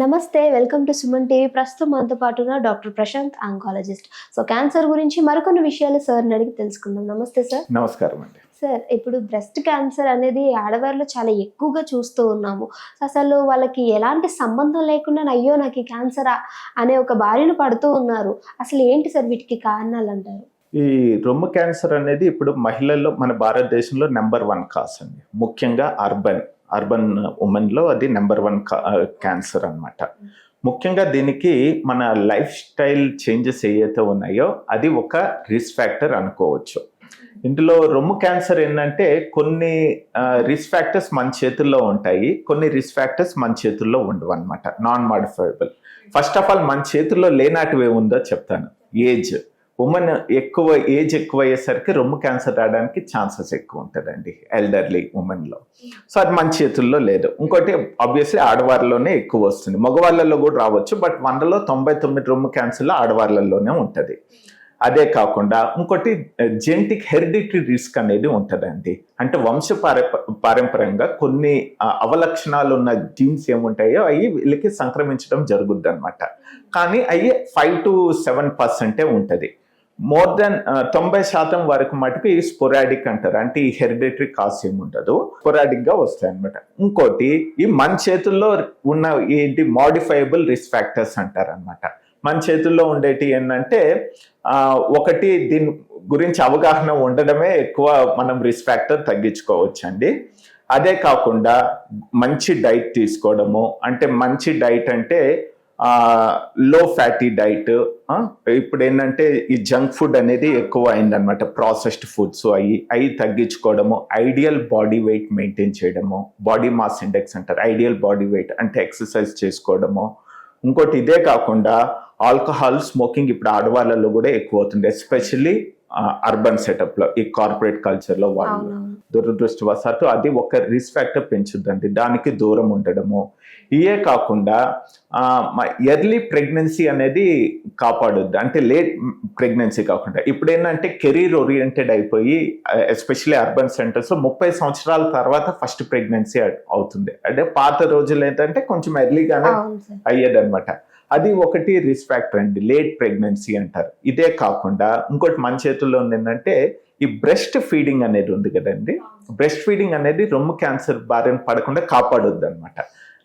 నమస్తే welcome to Suman TV. ప్రస్తుతం మనతో పాటు ఉన్న doctor Prashant oncologist so cancer గురించి మరికొన్ని విషయాలు సార్ని అడిగి తెలుసుకుందాం. నమస్తే సార్. నమస్కారం అండి. సార్ ఇప్పుడు బ్రెస్ట్ క్యాన్సర్ అనేది ఆడవారిలో చాలా ఎక్కువగా చూస్తూ ఉన్నాము. అసలు వాళ్ళకి ఎలాంటి సంబంధం లేకుండా అయ్యో నాకు ఈ క్యాన్సర్ అనే ఒక బారిన పడుతూ ఉన్నారు. అసలు ఏంటి సార్ వీటికి కారణాలు అంటారు? ఈ రొమ్ము క్యాన్సర్ అనేది ఇప్పుడు మహిళల్లో మన భారతదేశంలో నెంబర్ వన్ కాస్ అండి. ముఖ్యంగా అర్బన్. అర్బన్ ఉమెన్లో అది నెంబర్ వన్ క్యాన్సర్ అన్నమాట. ముఖ్యంగా దీనికి మన లైఫ్ స్టైల్ చేంజెస్ ఏవైతే ఉన్నాయో అది ఒక రిస్క్ ఫ్యాక్టర్ అనుకోవచ్చు. ఇందులో రొమ్ము క్యాన్సర్ ఏంటంటే కొన్ని రిస్క్ ఫ్యాక్టర్స్ మన చేతుల్లో ఉంటాయి కొన్ని రిస్క్ ఫ్యాక్టర్స్ మన చేతుల్లో ఉండవు అనమాట non modifiable. First of all మన చేతుల్లో లేనాటివి ఏముందో చెప్తాను. ఏజ్. ఉమెన్ ఎక్కువ ఏజ్ ఎక్కువ అయ్యేసరికి రొమ్ము క్యాన్సర్ రావడానికి ఛాన్సెస్ ఎక్కువ ఉంటుందండి ఎల్డర్లీ ఉమెన్లో సో అది మన చేతుల్లో లేదు. ఇంకోటి ఆబ్వియస్లీ ఆడవారిలోనే ఎక్కువ వస్తుంది. మగవాళ్ళలో కూడా రావచ్చు బట్ వందలో తొంభై తొమ్మిది రొమ్ము క్యాన్సర్లో ఆడవాళ్ళలోనే ఉంటుంది. అదే కాకుండా ఇంకోటి జెంటిక్ హెరిడిటరీ రిస్క్ అనేది ఉంటుందండి. అంటే వంశ పారంపర్యంగా కొన్ని అవలక్షణాలు ఉన్న జీన్స్ ఏముంటాయో అవి వీళ్ళకి సంక్రమించడం జరుగుద్ది అనమాట కానీ అవి ఫైవ్ టు సెవెన్ పర్సెంటే ఉంటుంది. మోర్ దెన్ uh, తొంభై శాతం వరకు మటుకు ఈ స్పొరాడిక్ అంటారు. అంటే ఈ హెరిడిటరీ కాస్ ఏమి ఉండదు. స్పొరాడిక్గా వస్తాయి అనమాట ఇంకోటి ఈ మన చేతుల్లో ఉన్న ఏంటి మాడిఫైబుల్ రిస్క్ ఫ్యాక్టర్స్ అంటారు అనమాట మన చేతుల్లో ఉండేటి ఏంటంటే ఒకటి దీని గురించి అవగాహన ఉండడమే ఎక్కువ మనం రిస్క్ ఫ్యాక్టర్ తగ్గించుకోవచ్చు అండి అదే కాకుండా మంచి డైట్ తీసుకోవడము అంటే మంచి డైట్ అంటే లో ఫ్యాటీ డైట్ ఇప్పుడు ఏంటంటే ఈ జంక్ ఫుడ్ అనేది ఎక్కువ అయిందనమాట ప్రాసెస్డ్ ఫుడ్స్ అవి అవి తగ్గించుకోవడము ఐడియల్ బాడీ వెయిట్ మెయింటైన్ చేయడము బాడీ మాస్ ఇండెక్స్ అంటారు ఐడియల్ బాడీ వెయిట్ అంటే ఎక్సర్సైజ్ చేసుకోవడము. ఇంకోటి ఇదే కాకుండా ఆల్కహాల్ స్మోకింగ్ ఇప్పుడు ఆడవాళ్ళలో కూడా ఎక్కువ అవుతుంది ఎస్పెషల్లీ అర్బన్ సెటప్లో ఈ కార్పొరేట్ కల్చర్లో వాళ్ళు దురదృష్టవశాత్తు అది ఒక రిస్క్ ఫ్యాక్టర్ పెంచుద్దండి. దానికి దూరం ఉండడము. ఇవే కాకుండా ఎర్లీ ప్రెగ్నెన్సీ అనేది కాపాడుద్ది. అంటే లేట్ ప్రెగ్నెన్సీ కాకుండా. ఇప్పుడు ఏంటంటే కెరీర్ ఓరియంటెడ్ అయిపోయి ఎస్పెషల్లీ అర్బన్ సెంటర్స్ ముప్పై సంవత్సరాల తర్వాత ఫస్ట్ ప్రెగ్నెన్సీ అవుతుంది. అంటే పాత రోజులు ఏంటంటే కొంచెం ఎర్లీగానే అయ్యేదన్నమాట. అది ఒకటి రిస్క్ ఫ్యాక్టర్ అండి. లేట్ ప్రెగ్నెన్సీ అంటారు. ఇదే కాకుండా ఇంకోటి మన చేతుల్లో ఉంది ఏంటంటే ఈ బ్రెస్ట్ ఫీడింగ్ అనేది ఉంది కదండి. బ్రెస్ట్ ఫీడింగ్ అనేది రొమ్ము క్యాన్సర్ బారిన పడకుండా కాపాడొద్దు అనమాట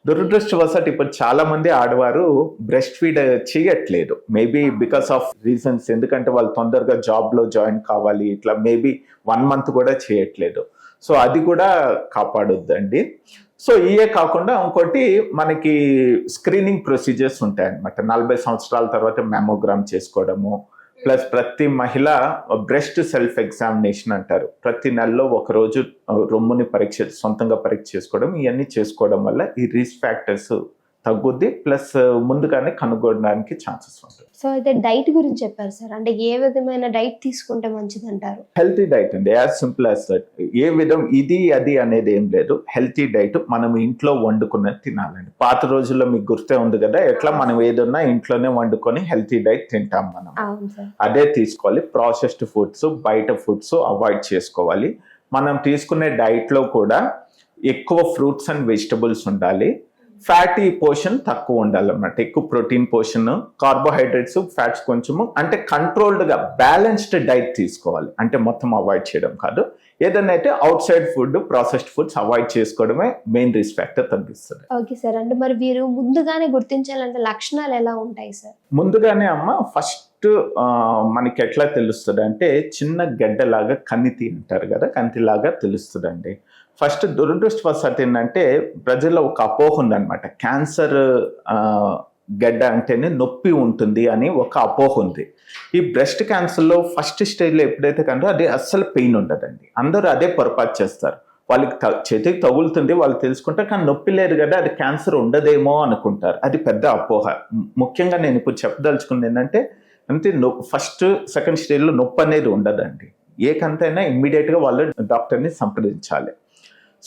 దురదృష్టవశాత్తు ఇప్పుడు చాలా మంది ఆడవారు బ్రెస్ట్ ఫీడ్ చేయట్లేదు. మేబీ బికాస్ ఆఫ్ రీజన్స్ ఎందుకంటే వాళ్ళు తొందరగా జాబ్లో జాయిన్ కావాలి. ఇట్లా మేబీ వన్ మంత్ కూడా చేయట్లేదు. సో అది కూడా కాపాడొద్దండి. సో ఇయే కాకుండా ఇంకోటి మనకి స్క్రీనింగ్ ప్రొసీజర్స్ ఉంటాయన్నమాట. నలభై సంవత్సరాల తర్వాత మెమోగ్రామ్ చేసుకోవడము ప్లస్ ప్రతి మహిళ బ్రెస్ట్ సెల్ఫ్ ఎగ్జామినేషన్ అంటారు. ప్రతి నెలలో ఒకరోజు రొమ్ముని పరీక్ష సొంతంగా పరీక్ష చేసుకోవడం ఇవన్నీ చేసుకోవడం వల్ల ఈ రిస్క్ ఫ్యాక్టర్స్ తగ్గుద్ది ప్లస్ ముందుగానే కనుగొనడానికి ఛాన్సెస్ ఉంటుంది సో అయితే డైట్ గురించి చెప్పారు సార్. అంటే ఏ విధమైన డైట్ తీసుకుంటే మంచిది అంటారు హెల్తీ డైట్ అండి. As simple as that. ఏ విధం ఇది అది అనేది ఏం లేదు. హెల్తీ డైట్ మనం ఇంట్లో వండుకున్నది తినాలండి. పాత రోజుల్లో మీకు గుర్తే ఉంది కదా ఎట్లా మనం ఏదన్నా ఇంట్లోనే వండుకొని హెల్తీ డైట్ తింటాం మనం. అదే తీసుకోవాలి. ప్రాసెస్డ్ ఫుడ్స్ బయట ఫుడ్స్ అవాయిడ్ చేసుకోవాలి. మనం తీసుకునే డైట్లో కూడా ఎక్కువ ఫ్రూట్స్ అండ్ వెజిటబుల్స్ ఉండాలి. ఫ్యాటీ పోర్షన్ తక్కువ ఉండాలన్నమాట. ఎక్కువ ప్రోటీన్ పోర్షన్ కార్బోహైడ్రేట్స్ ఫ్యాట్స్ కొంచెము. అంటే కంట్రోల్డ్గా బ్యాలెన్స్డ్ డైట్ తీసుకోవాలి. అంటే మొత్తం అవాయిడ్ చేయడం కాదు. ఏదైనా అయితే outside food processed foods avoid చేసుకోవడమే మెయిన్ రిస్క్ ఫ్యాక్టర్ తగ్గిస్తుంది. Okay sir. అంటే మరి వీరు ముందుగానే గుర్తించాలంటే లక్షణాలు ఎలా ఉంటాయి సార్? ముందుగానే అమ్మ ఫస్ట్ మనకి ఎట్లా తెలుస్తుంది అంటే చిన్న గడ్డలాగా కన్నితి అంటారు కదా కన్నితిలాగా తెలుస్తుందండి. ఫస్ట్ దురదృష్టవశాత్ ఏంటంటే ప్రజల్లో ఒక అపోహ ఉందన్నమాట. క్యాన్సర్ గడ్డ అంటేనే నొప్పి ఉంటుంది అని ఒక అపోహ ఉంది. ఈ బ్రెస్ట్ క్యాన్సర్లో ఫస్ట్ స్టేజ్లో ఎప్పుడైతే కంటే అది అస్సలు పెయిన్ ఉండదండి. అందరూ అదే పొరపాటు చేస్తారు. వాళ్ళకి త- చేతికి తగులుతుంది వాళ్ళు తెలుసుకుంటారు కానీ నొప్పి లేదు కదా అది క్యాన్సర్ ఉండదేమో అనుకుంటారు. అది పెద్ద అపోహ. ముఖ్యంగా నేను ఇప్పుడు చెప్పదలుచుకుంది ఏంటంటే అంతే ఫస్ట్ సెకండ్ స్టేజ్లో నొప్పి అనేది ఉండదండి. ఏ కంతైనా ఇమ్మీడియట్గా వాళ్ళు డాక్టర్ని సంప్రదించాలి.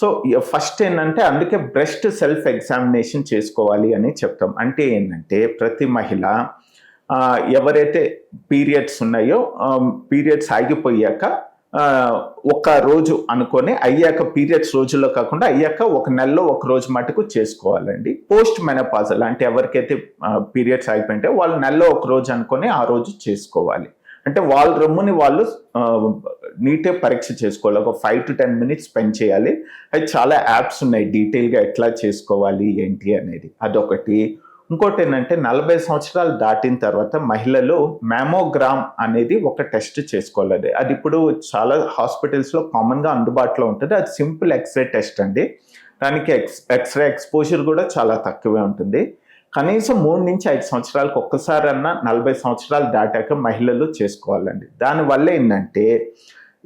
సో ఫస్ట్ ఏంటంటే అందుకే బ్రెస్ట్ సెల్ఫ్ ఎగ్జామినేషన్ చేసుకోవాలి అని చెప్తాం. అంటే ఏంటంటే ప్రతి మహిళ ఎవరైతే పీరియడ్స్ ఉన్నాయో పీరియడ్స్ ఆగిపోయాక ఒక రోజు అనుకొని అయ్యాక పీరియడ్స్ రోజుల్లో కాకుండా అయ్యాక ఒక నెలలో ఒక రోజు మటుకు చేసుకోవాలండి. పోస్ట్ మెనపాజల్ అంటే ఎవరికైతే పీరియడ్స్ అయిపోయింటే వాళ్ళు నెలలో ఒక రోజు అనుకొని ఆ రోజు చేసుకోవాలి. అంటే వాళ్ళ రొమ్ముని వాళ్ళు నీటే నీట్గా పరీక్ష చేసుకోవాలి. ఒక five to ten minutes spend చేయాలి. అది చాలా యాప్స్ ఉన్నాయి. డీటెయిల్గా ఎట్లా చేసుకోవాలి ఏంటి అనేది. అదొకటి. ఇంకోటి ఏంటంటే నలభై సంవత్సరాలు దాటిన తర్వాత మహిళలు మ్యామోగ్రామ్ అనేది ఒక టెస్ట్ చేసుకోవాలి. అది ఇప్పుడు చాలా హాస్పిటల్స్లో కామన్గా అందుబాటులో ఉంటుంది. అది సింపుల్ ఎక్స్రే టెస్ట్ అండి. దానికి ఎక్స్ ఎక్స్రే ఎక్స్పోజర్ కూడా చాలా తక్కువే ఉంటుంది. కనీసం మూడు నుంచి ఐదు సంవత్సరాలకు ఒక్కసారన్నా నలభై సంవత్సరాలు దాటాక మహిళలు చేసుకోవాలండి. దానివల్ల ఏంటంటే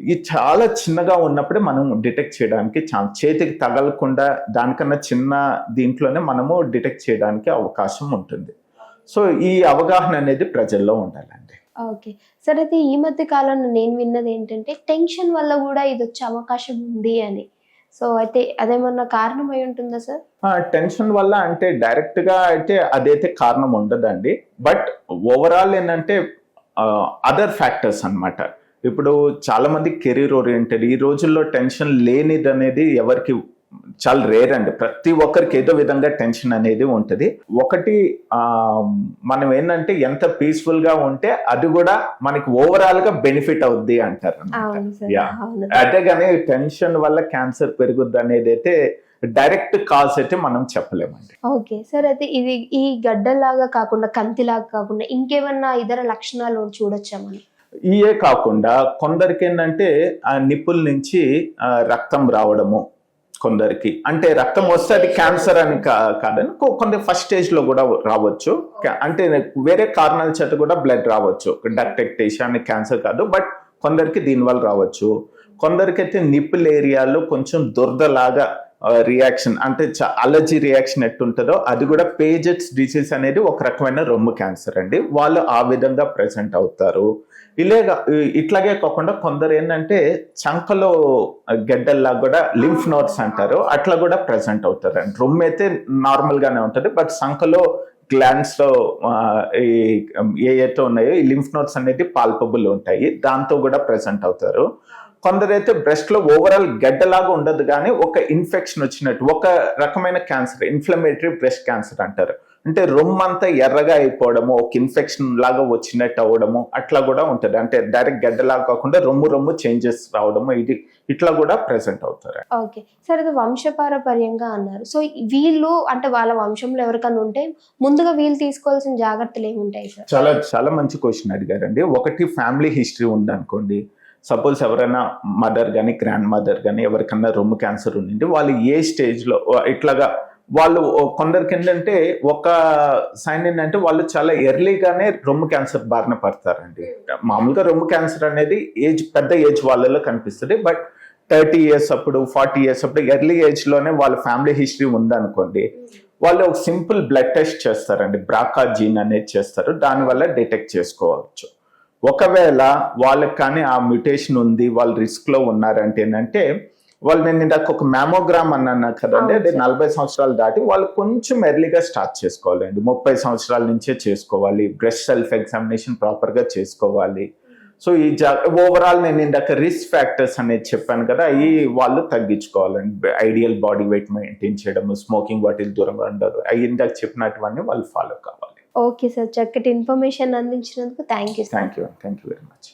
ఇది చాలా చిన్నగా ఉన్నప్పుడే మనం డిటెక్ట్ చేయడానికి ఛాన్స్ చేతికి తగలకుండా దానికన్నా చిన్న దీంట్లోనే మనము డిటెక్ట్ చేయడానికి అవకాశం ఉంటుంది. సో ఈ అవగాహన అనేది ప్రజల్లో ఉండాలండి. ఓకే. సార్ అయితే ఈ మధ్య కాలంలో నేను విన్నది ఏంటంటే టెన్షన్ వల్ల కూడా ఇది వచ్చే అవకాశం ఉంది అని. సో అయితే అదేమన్నా కారణం అయి ఉంటుందా సార్? టెన్షన్ వల్ల అంటే డైరెక్ట్గా అయితే అదైతే కారణం ఉండదండి. బట్ ఓవరాల్ ఏంటంటే అదర్ ఫ్యాక్టర్స్ అన్నమాట. ఇప్పుడు చాలా మంది కెరీర్ ఓరియంటెడ్ ఈ రోజుల్లో టెన్షన్ లేనిది అనేది ఎవరికి చాలా రేర్ అండి. ప్రతి ఒక్కరికి ఏదో విధంగా టెన్షన్ అనేది ఉంటుంది. ఒకటి ఆ, మనం ఏంటంటే ఎంత పీస్ఫుల్గా ఉంటే అది కూడా మనకి ఓవరాల్గా బెనిఫిట్ అవుద్ది అంటారు అదే కానీ టెన్షన్ వల్ల క్యాన్సర్ పెరుగుద్ది అనేది అయితే డైరెక్ట్ కాజ్ అయితే మనం చెప్పలేమండి. ఓకే సార్ అయితే ఇది ఈ గడ్డలాగా కాకుండా కంతిలాగా కాకుండా ఇంకేమన్నా ఇతర లక్షణాలు చూడొచ్చా మనం? ఇయే కాకుండా కొందరికి ఏంటంటే ఆ నిప్పుల నుంచి రక్తం రావడము కొందరికి. అంటే రక్తం వస్తే అది క్యాన్సర్ అని కా- కాదని కొంత ఫస్ట్ స్టేజ్లో కూడా రావచ్చు. అంటే వేరే కారణాల చేత కూడా బ్లడ్ రావచ్చు. డక్టెక్టేషన్ అని క్యాన్సర్ కాదు బట్ కొందరికి దీనివల్ల రావచ్చు. కొందరికైతే నిప్పుల ఏరియాలో కొంచెం దురదలాగా రియాక్షన్ అంటే అలర్జీ రియాక్షన్ ఎట్టుంటుందో అది కూడా పేజెట్స్ డిసీజ్ అనేది ఒక రకమైన రొమ్ము క్యాన్సర్ అండి. వాళ్ళు ఆ విధంగా ప్రజెంట్ అవుతారు. ఇలాగా ఇట్లాగే కాకుండా కొందరు ఏంటంటే చంకలో గెడ్డల్లా కూడా లింఫ్ నోట్స్ అంటారు. అట్లా కూడా ప్రజెంట్ అవుతారు అండి రొమ్ము అయితే నార్మల్ గానే ఉంటుంది. బట్ సంఖలో గ్లాండ్స్లో ఈ ఏ అయితే ఉన్నాయో ఈ లింఫ్ నోట్స్ అనేది పాల్పబుల్ ఉంటాయి. దాంతో కూడా ప్రజెంట్ అవుతారు. కొందరైతే బ్రెస్ట్లో ఓవరాల్ గడ్డలాగా ఉండదు కానీ ఒక ఇన్ఫెక్షన్ వచ్చినట్టు ఒక రకమైన క్యాన్సర్ ఇన్ఫ్లమేటరీ బ్రెస్ట్ క్యాన్సర్ అంటారు. అంటే రొమ్మంతా ఎర్రగా అయిపోవడము ఒక ఇన్ఫెక్షన్ లాగా వచ్చినట్టు అవ్వడము అట్లా కూడా ఉంటుంది. అంటే డైరెక్ట్ గడ్డలాగా కాకుండా రొమ్ము రొమ్ము చేంజెస్ రావడము ఇది ఇట్లా కూడా ప్రెసెంట్ అవుతారు. ఓకే సార్ ఇది వంశపారపర్యంగా అన్నారు. సో వీళ్ళు అంటే వాళ్ళ వంశంలో ఎవరికైనా ఉంటే ముందుగా వీళ్ళు తీసుకోవాల్సిన జాగ్రత్తలు ఏముంటాయి సార్ చాలా చాలా మంచి క్వశ్చన్ అడిగారండి. ఒకటి ఫ్యామిలీ హిస్టరీ ఉందనుకోండి. సపోజ్ ఎవరైనా మదర్ కానీ గ్రాండ్ మదర్ కానీ ఎవరికన్నా రొమ్ము క్యాన్సర్ ఉండింది వాళ్ళు ఏ స్టేజ్లో ఇట్లాగా వాళ్ళు కొందరికి ఏంటంటే ఒక సైన్ ఏంటంటే వాళ్ళు చాలా ఎర్లీగానే రొమ్ము క్యాన్సర్ బారిన పడతారండి. మామూలుగా రొమ్ము క్యాన్సర్ అనేది ఏజ్ పెద్ద ఏజ్ వాళ్ళలో కనిపిస్తుంది. బట్ థర్టీ ఇయర్స్ అప్పుడు ఫార్టీ ఇయర్స్ అప్పుడు ఎర్లీ ఏజ్లోనే వాళ్ళ ఫ్యామిలీ హిస్టరీ ఉందనుకోండి వాళ్ళు ఒక సింపుల్ బ్లడ్ టెస్ట్ చేస్తారండి. బ్రాకా జీన్ అనేది చేస్తారు. దానివల్ల డిటెక్ట్ చేసుకోవచ్చు. ఒకవేళ వాళ్ళకి కానీ ఆ మ్యూటేషన్ ఉంది వాళ్ళు రిస్క్లో ఉన్నారంటే ఏంటంటే వాళ్ళు నేను ఇందాక ఒక మ్యామోగ్రామ్ అన్నాను కదండి సార్. నలభై సంవత్సరాలు దాటి వాళ్ళు కొంచెం ఎర్లీగా స్టార్ట్ చేసుకోవాలండి. ముప్పై సంవత్సరాల నుంచే చేసుకోవాలి. బ్రెస్ట్ సెల్ఫ్ ఎగ్జామినేషన్ ప్రాపర్గా చేసుకోవాలి సో ఈ జా ఓవరాల్ నేను ఇందాక రిస్క్ ఫ్యాక్టర్స్ అనేది చెప్పాను కదా అవి వాళ్ళు తగ్గించుకోవాలండి. ఐడియల్ బాడీ వెయిట్ మెయింటైన్ చేయడం స్మోకింగ్ వాటికి దూరంగా ఉండదు. అవి ఇందాక చెప్పినటువన్నీ వాళ్ళు ఫాలో కావాలి. ఓకే సార్ చక్కటి ఇన్ఫర్మేషన్ అందించినందుకు thank you thank you thank you very much.